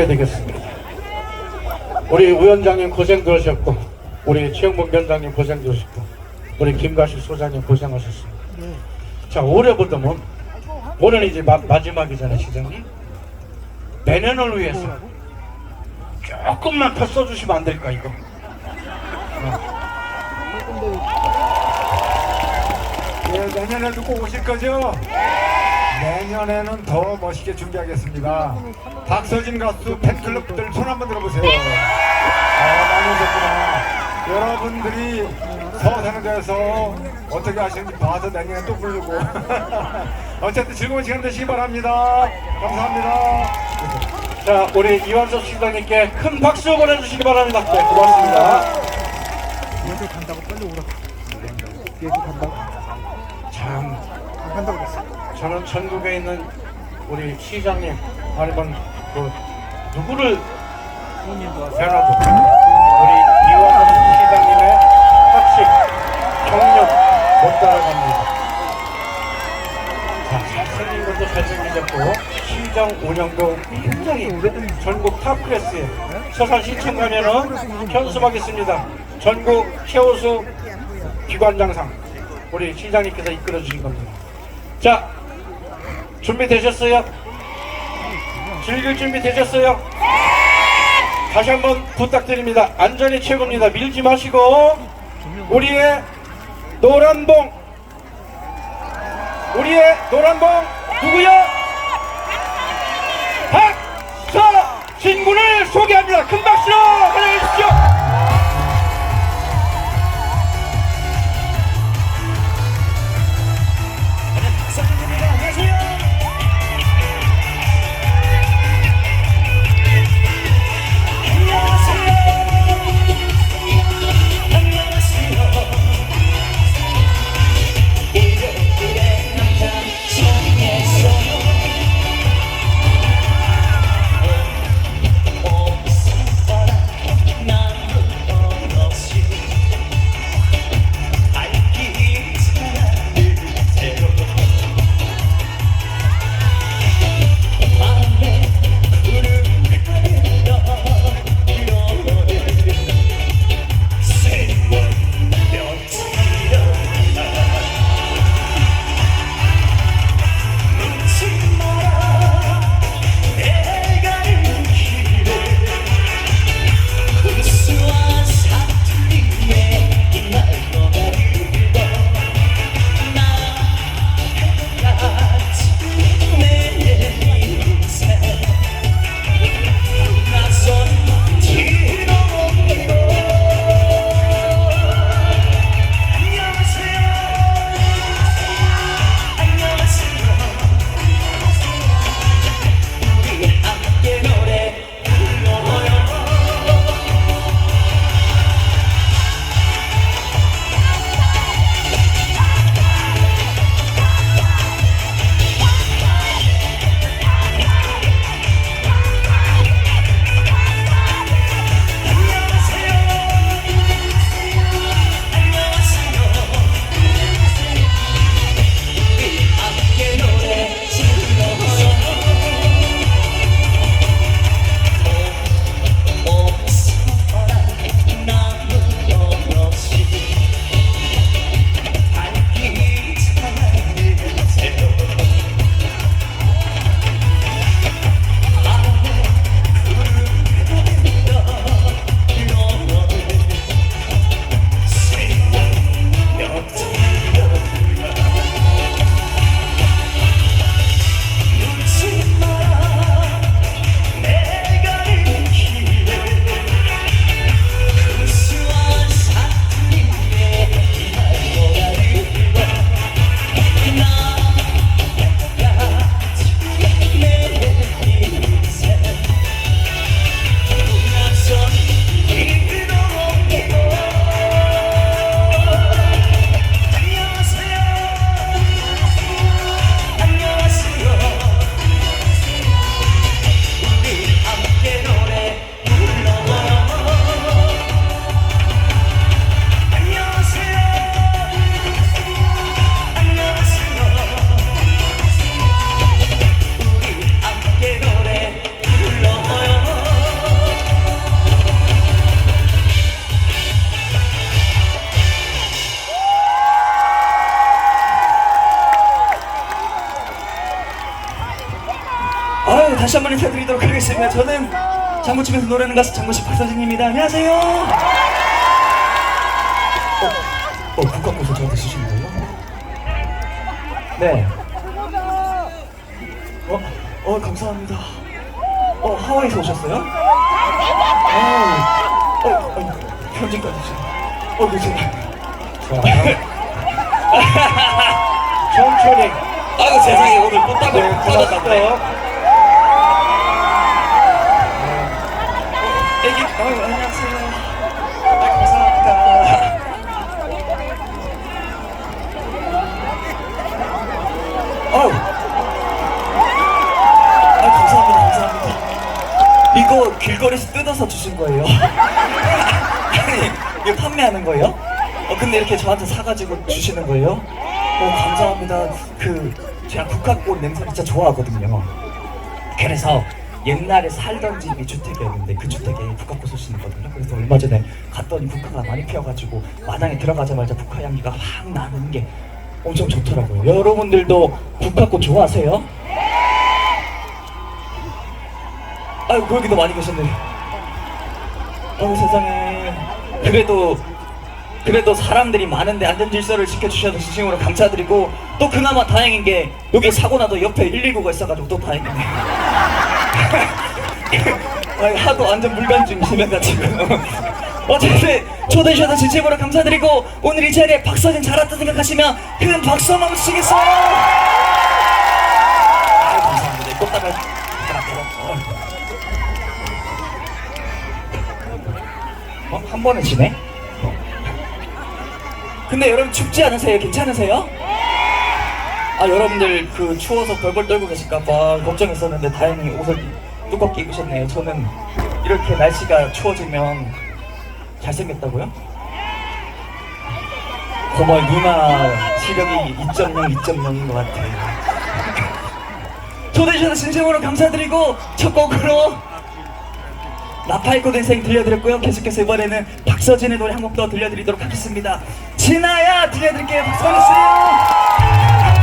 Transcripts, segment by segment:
해야 되겠습니다. 우리 위원장님 고생 들으셨고, 우리 최영문 위원장님 고생 들으셨고, 우리 김가실 소장님 고생하셨습니다. 자, 올해부터는 올해는 이제 마, 마지막이잖아요, 시장님. 내년을 위해서 조금만 더 써주시면 안 될까 이거? 예, 내년에도 꼭 오실 거죠? 내년에는 더 멋있게 준비하겠습니다. 박서진 가수 팬클럽들 손 한번 들어보세요. 아, 많이. 여러분들이 데서 어떻게 하시는지 봐서 내년에 또 부르고. 어쨌든 즐거운 시간 되시기 바랍니다. 감사합니다. 자, 우리 이완석 시장님께 큰 박수 보내주시기 바랍니다. 네, 고맙습니다. 먼저 간다고 빨리 오라. 계속 간다고. 참, 안 간다고 그랬어. 저는 전국에 있는 우리 시장님, 아니면 그 누구를 와서. 변화도 우리 이완석 시장님의 학식, 경력 못 따라갑니다. 자, 잘생긴 것도 잘생기셨고 시장 운영도 굉장히 전국 탑 클래스에 서산 시청 가면은 현수막있습니다 전국 최우수 기관장상 우리 시장님께서 이끌어 주신 겁니다. 자, 준비되셨어요? 즐길 준비 되셨어요? 다시 한번 부탁드립니다. 안전이 최고입니다. 밀지 마시고 우리의 노란봉 우리의 노란봉 누구야? 박서진 군을 소개합니다. 큰 박수로 환영해 주십시오. 다시 한 번 인사드리도록 하겠습니다. 저는 장구치면서 노래하는 가수 장구치 박서진입니다. 안녕하세요. 어, 어 국가고서 저한테 주시는 거예요? 네. 어, 어 감사합니다. 어 하와이에서 오셨어요? 어, 어, 어 편지까지 주세요. 어, 그죠. 천천히. 아이고 세상에 오늘 꽃다발 네, 받았다고요? 아유 안녕하세요. 아 감사합니다. 아 감사합니다, 감사합니다. 이거 길거리에서 뜯어서 주신 거예요? 아니, 이거 판매하는 거예요? 어 근데 이렇게 저한테 사가지고 주시는 거예요? 어 감사합니다. 그 제가 국화꽃 냄새 진짜 좋아하거든요. 그래서 옛날에 살던 집이 주택이었는데 그 주택에 국화꽃을 심거든요. 그래서 얼마 전에 갔더니 국화가 많이 피어가지고 마당에 들어가자마자 국화 향기가 확 나는 게 엄청 좋더라고요. 여러분들도 국화꽃 좋아하세요? 아유 거기도 많이 계셨네. 어우 세상에. 그래도 그래도 사람들이 많은데 안전 질서를 지켜주셔서 진심으로 감사드리고 또 그나마 다행인 게 여기 사고 나도 옆에 119가 있어가지고 또 다행이네. 아니, 하도 안전 불감증 심해가지고 어쨌든 초대해 주셔서 진심으로 감사드리고 오늘 이 자리에 박서진 잘 왔다 생각하시면 큰 박수 한번 주시겠어요? 아유 감사합니다 이 꽃다발 어? 한 번에 지네? 근데 여러분 춥지 않으세요? 괜찮으세요? 아 여러분들 그 추워서 벌벌 떨고 계실까봐 걱정했었는데 다행히 옷을 두껍게 입으셨네요. 저는 이렇게 날씨가 추워지면 잘생겼다고요? 고마워 누나 시력이 2.0, 2.0인 것 같아요. 초대해 주셔서 진심으로 감사드리고 첫 곡으로 나팔꽃 인생 들려드렸고요. 계속해서 이번에는 박서진의 노래 한 곡 더 들려드리도록 하겠습니다. 진아야 들려드릴게요. 박수 받으세요.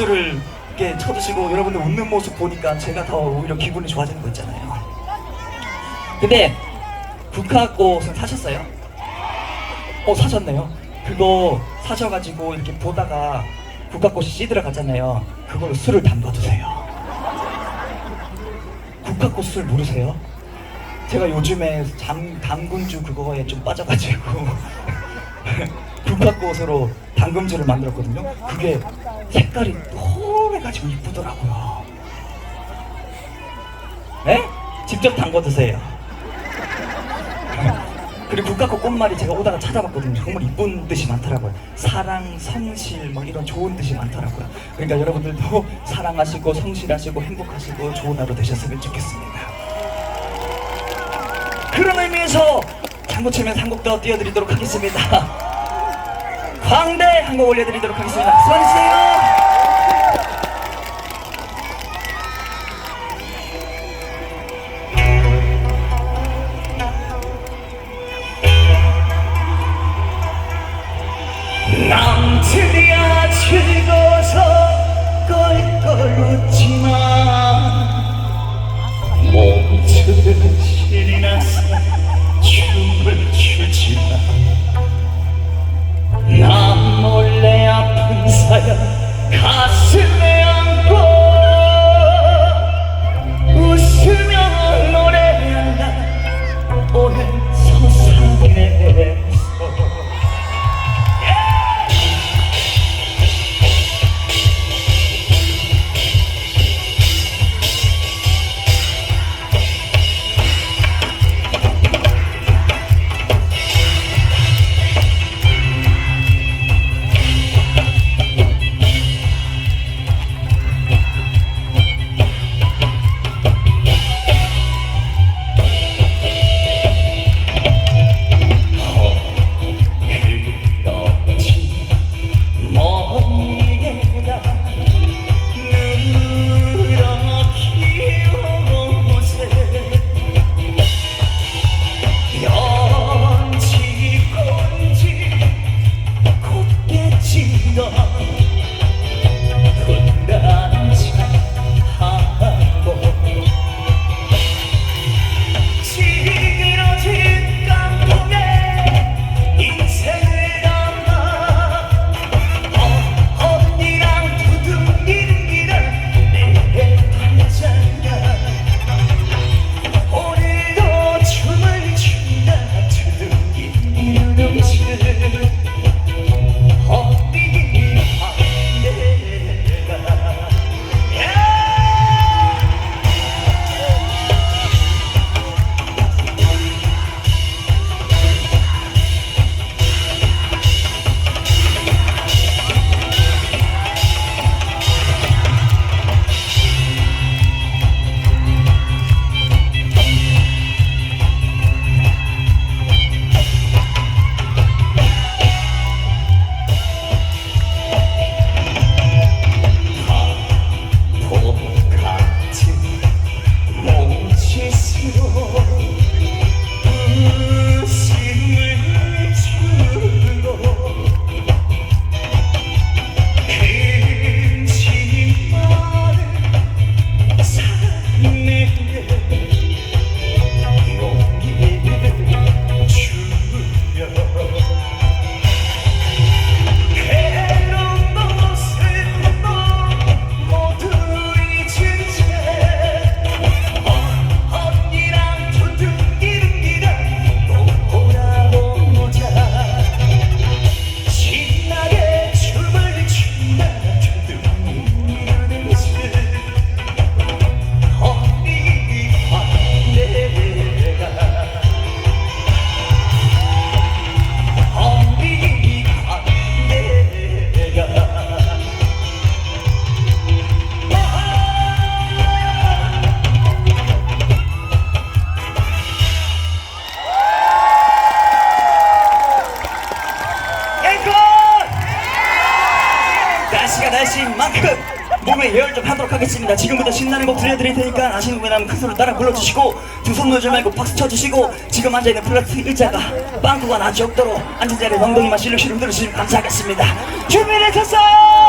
박수를 이렇게 쳐주시고 여러분들 웃는 모습 보니까 제가 더 오히려 기분이 좋아지는 거 있잖아요. 근데 국화꽃은 사셨어요? 어 사셨네요. 그거 사셔가지고 이렇게 보다가 국화꽃이 씨들어 갔잖아요. 그걸로 술을 담가 두세요. 국화꽃 술 모르세요? 제가 요즘에 잠, 당근주 그거에 좀 빠져가지고 국화꽃으로 당금주를 만들었거든요. 그게 색깔이 노래가지고 이쁘더라고요. 네? 직접 담궈 드세요. 그리고 국화꽃 꽃말이 제가 오다가 찾아봤거든요. 정말 이쁜 뜻이 많더라고요. 사랑, 성실, 막 이런 좋은 뜻이 많더라고요. 그러니까 여러분들도 사랑하시고 성실하시고 행복하시고 좋은 하루 되셨으면 좋겠습니다. 그런 의미에서 장구 치면 한곡더 띄워드리도록 하겠습니다. 광대 한 곡 올려드리도록 하겠습니다. 즐거워서 껄껄 웃지만 모두들 신나는 곡 들려드릴 테니까 아시는 분이라면 큰 소리로 따라 불러주시고 두손 놓지 말고 박수 쳐주시고 지금 앉아있는 플라스틱 의자가 빵꾸가 나지 없도록 앉은 자리에 엉덩이만 실룩실룩 들으시면 감사하겠습니다. 준비되셨어요?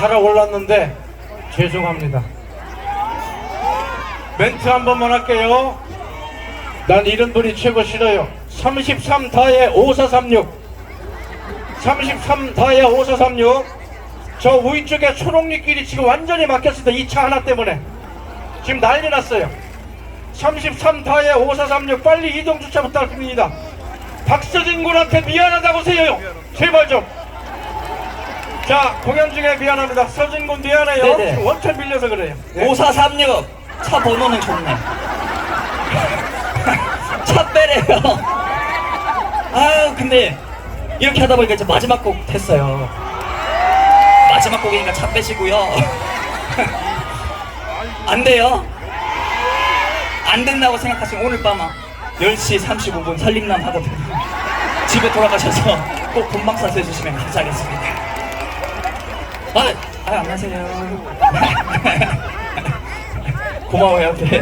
분위기가 달아올랐는데 죄송합니다. 멘트 한 번만 할게요. 난 이런 분이 최고 싫어요. 33 다에 5436. 33 다에 5436. 저 우이 쪽에 초록잎길이 지금 완전히 막혔습니다. 이 차 하나 때문에. 지금 난리 났어요. 33 다에 5436 빨리 이동 주차 부탁드립니다. 박서진 군한테 미안하다고 세요. 제발 좀. 자 공연 중에 미안합니다. 서진 군 미안해요. 네네. 지금 원천 빌려서 그래요. 네. 5436 차 번호는 좋네 차 빼래요. 아유, 근데 이렇게 하다 보니까 이제 마지막 곡 됐어요. 마지막 곡이니까 차 빼시고요. 안 돼요. 안 된다고 생각하시면 오늘 밤 10시 35분 살림남 하거든요. 집에 돌아가셔서 꼭 본방 사수 해주시면 감사하겠습니다. 아, 아 안녕하세요. 고마워요, 네.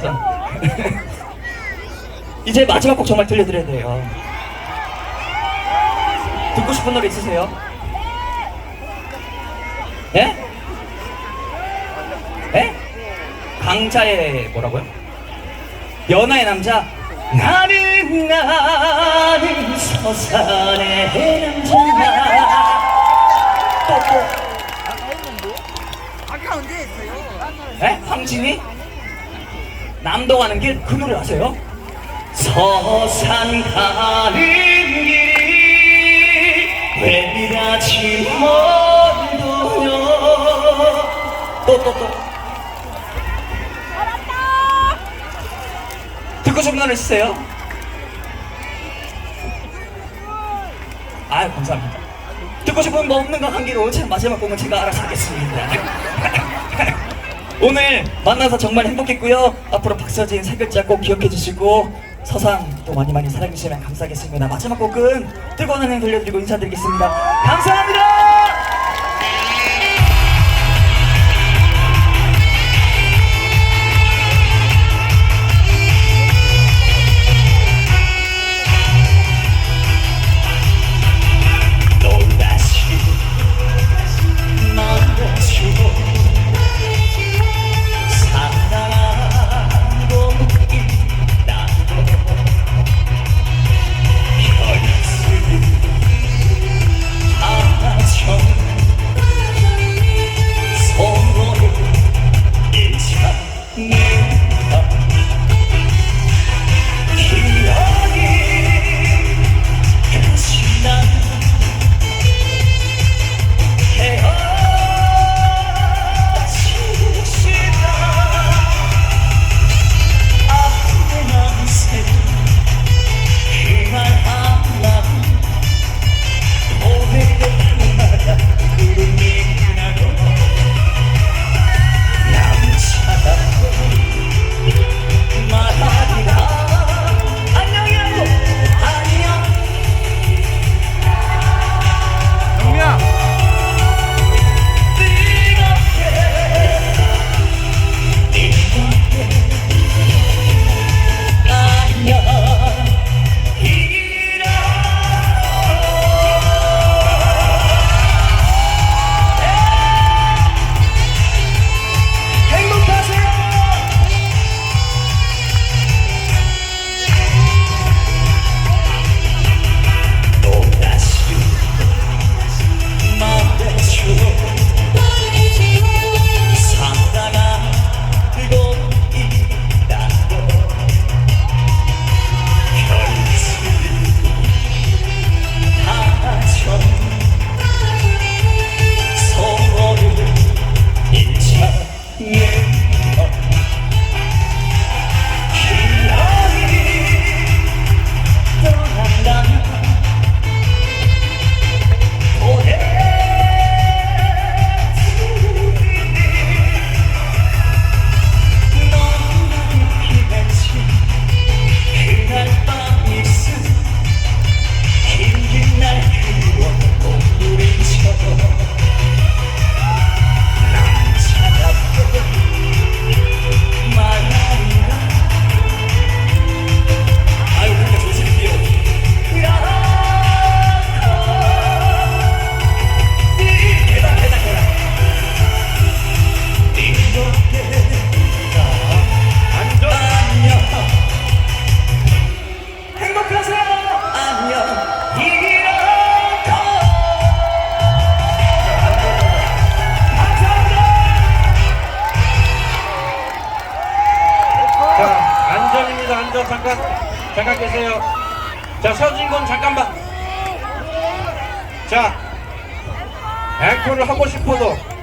이제 마지막 곡 정말 들려드려야 돼요. 듣고 싶은 노래 있으세요? 예? 예? 강자의 뭐라고요? 연하의 남자 나는 나는 서산의 남자 아까 언제 했어요? 에? 황진이? 남도 가는 길 그 노래 아세요? 서산 가는 길이 왜 이라지 멀어요 또또 또 듣고 싶은 노래 있으세요? 아유 감사합니다 듣고 싶은 뭐 없는 거한 개로 제 마지막 곡은 제가 알아서 하겠습니다 오늘 만나서 정말 행복했고요. 앞으로 박서진 세 글자 꼭 기억해 주시고 서산 또 많이 많이 사랑해 주시면 감사하겠습니다. 마지막 곡은 뜨거운 한행 들려드리고 인사드리겠습니다. 감사합니다.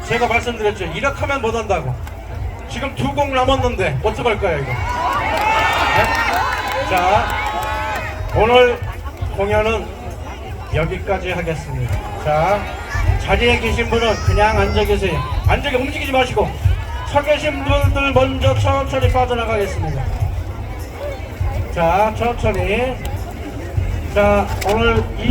제가 말씀드렸죠. 이렇게 하면 못 한다고. 지금 두 곡 남았는데 어떡할 거야 이거? 네? 자, 오늘 공연은 여기까지 하겠습니다. 자, 자리에 계신 분은 그냥 앉아 계세요. 앉아 움직이지 마시고 서 계신 분들 먼저 천천히 빠져나가겠습니다. 자, 천천히. 자, 오늘 이